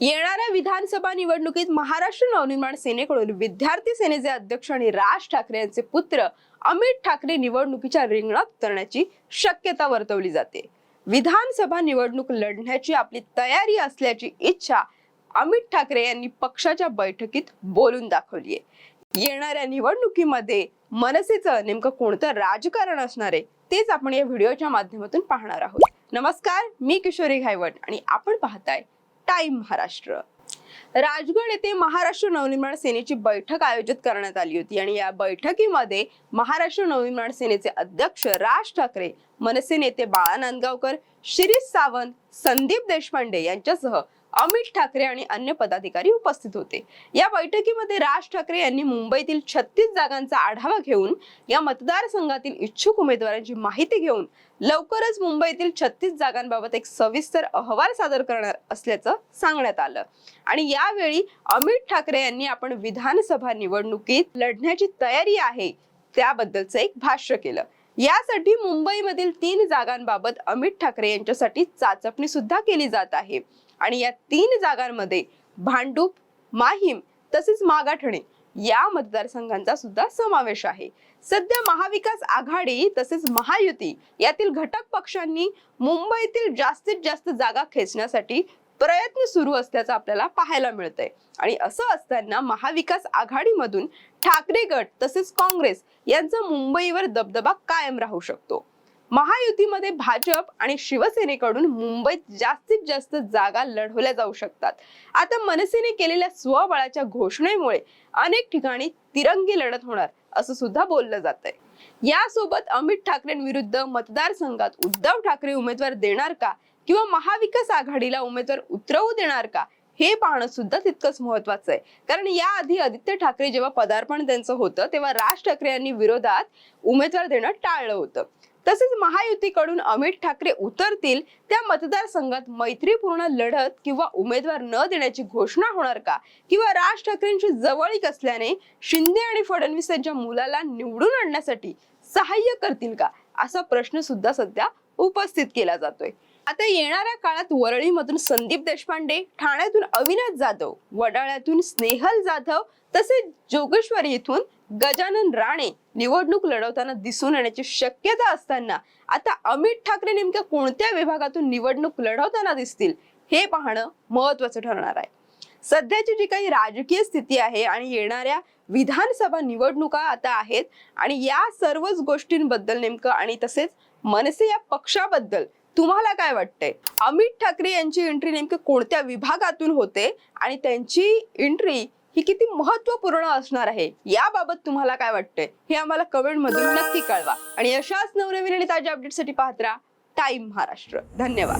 येणाऱ्या विधानसभा निवडणुकीत महाराष्ट्र नवनिर्माण सेनेकडून विद्यार्थी सेनेचे अध्यक्ष आणि राज ठाकरे यांचे पुत्र अमित ठाकरे निवडणुकीच्या रिंगणात उतरण्याची शक्यता वर्तवली जाते. विधानसभा निवडणूक लढण्याची आपली तयारी असल्याची इच्छा अमित ठाकरे यांनी पक्षाच्या बैठकीत बोलून दाखवली आहे. येणाऱ्या निवडणुकीमध्ये मनसेचं नेमकं कोणतं राजकारण असणार आहे तेच आपण या व्हिडिओच्या माध्यमातून पाहणार आहोत. नमस्कार मी किशोरी घायवट आणि आपण पाहताय टाइम महाराष्ट्र. राजगड येथे महाराष्ट्र नवनिर्माण सेनेची बैठक आयोजित करण्यात आली होती आणि या बैठकीमध्ये महाराष्ट्र नवनिर्माण सेनेचे अध्यक्ष राज ठाकरे मनसे नेते बाळा नांदगावकर शिरीष सावंत संदीप देशपांडे यांच्यासह अमित ठाकरे आणि अन्य पदाधिकारी उपस्थित होते. या बैठकीमध्ये राज ठाकरे यांनी मुंबईतील छत्तीस जागांचा आढावा घेऊन या मतदारसंघातील इच्छुक उमेदवारांची माहिती घेऊन लवकरच मुंबईतील छत्तीस जागांबाबत एक सविस्तर अहवाल सादर करणार असल्याचं सांगण्यात आलं. आणि यावेळी अमित ठाकरे यांनी आपण विधानसभा निवडणुकीत लढण्याची तयारी आहे त्याबद्दलचं एक भाष्य केलं. यासाठी मुंबईमधील तीन जागांबाबत अमित ठाकरे यांच्यासाठी चाचपणी सुद्धा केली जात आहे. आणि या तीन जागांमध्ये भांडूप माहीम तसेच मागाठणे या मतदारसंघांचा सुद्धा समावेश आहे. सध्या महाविकास आघाडी तसेच महायुती यातील घटक पक्षांनी मुंबईतील जास्तीत जास्त जागा खेचण्यासाठी प्रयत्न सुरू असल्याचं आपल्याला पाहायला मिळतंय. आणि असं असताना महाविकास आघाडीमधून ठाकरे गट तसेच काँग्रेस यांचा मुंबईवर दबदबा कायम राहू शकतो. महायुतीमध्ये भाजप आणि शिवसेनेकडून मुंबईत जास्तीत जास्त जागा लढवल्या जाऊ शकतात. आता मनसेने केलेल्या स्वबळाच्या घोषणेमुळे अनेक ठिकाणी तिरंगी लढत होणार असं सुद्धा बोललं जात आहे यासोबत अमित ठाकरेंविरुद्ध मतदारसंघात उद्धव ठाकरे उमेदवार देणार का किंवा महाविकास आघाडीला उमेदवार उतरवू देणार का हे पाहणं सुद्धा तितकंच महत्वाचं आहे. कारण याआधी आदित्य ठाकरे जेव्हा पदार्पण त्यांचं होतं तेव्हा राज ठाकरे यांनी विरोधात उमेदवार देणं टाळलं होतं. तसेच महायुतीकडून अमित ठाकरे उतरतील त्या मतदारसंघात मैत्रीपूर्ण लढत किंवा उमेदवार न देण्याची घोषणा होणार का? किंवा राज ठाकरेंची जवळीक असल्याने शिंदे आणि फडणवीस यांच्या मुलाला निवडून आणण्यासाठी सहाय्य करतील का? असा प्रश्न सुद्धा सध्या उपस्थित केला जातोय. आता येणाऱ्या काळात वरळीमधून संदीप देशपांडे ठाण्यातून अविनाश जाधव वडाळ्यातून स्नेहल जाधव तसेच जोगेश्वरी येथून गजानन राणे निवडणूक लढवताना दिसून येण्याची शक्यता असताना आता अमित ठाकरे नेमक्या कोणत्या विभागातून निवडणूक लढवताना दिसतील हे पाहणं महत्वाचं ठरणार आहे. सध्याची जी काही राजकीय स्थिती आहे आणि येणाऱ्या विधानसभा निवडणुका आता आहेत आणि या सर्वच गोष्टींबद्दल नेमकं आणि तसेच मनसे या पक्षाबद्दल तुम्हाला काय वाटतंय? अमित ठाकरे यांची एंट्री नेमकं कोणत्या विभागातून होते आणि त्यांची एंट्री ही किती महत्त्वपूर्ण असणार आहे? याबाबत तुम्हाला काय वाटतंय? हे आम्हाला कमेंट मधून नक्की कळवा. आणि अशाच नवनवीन आणि ताज्या अपडेटसाठी पाहत राहा टाइम महाराष्ट्र. धन्यवाद.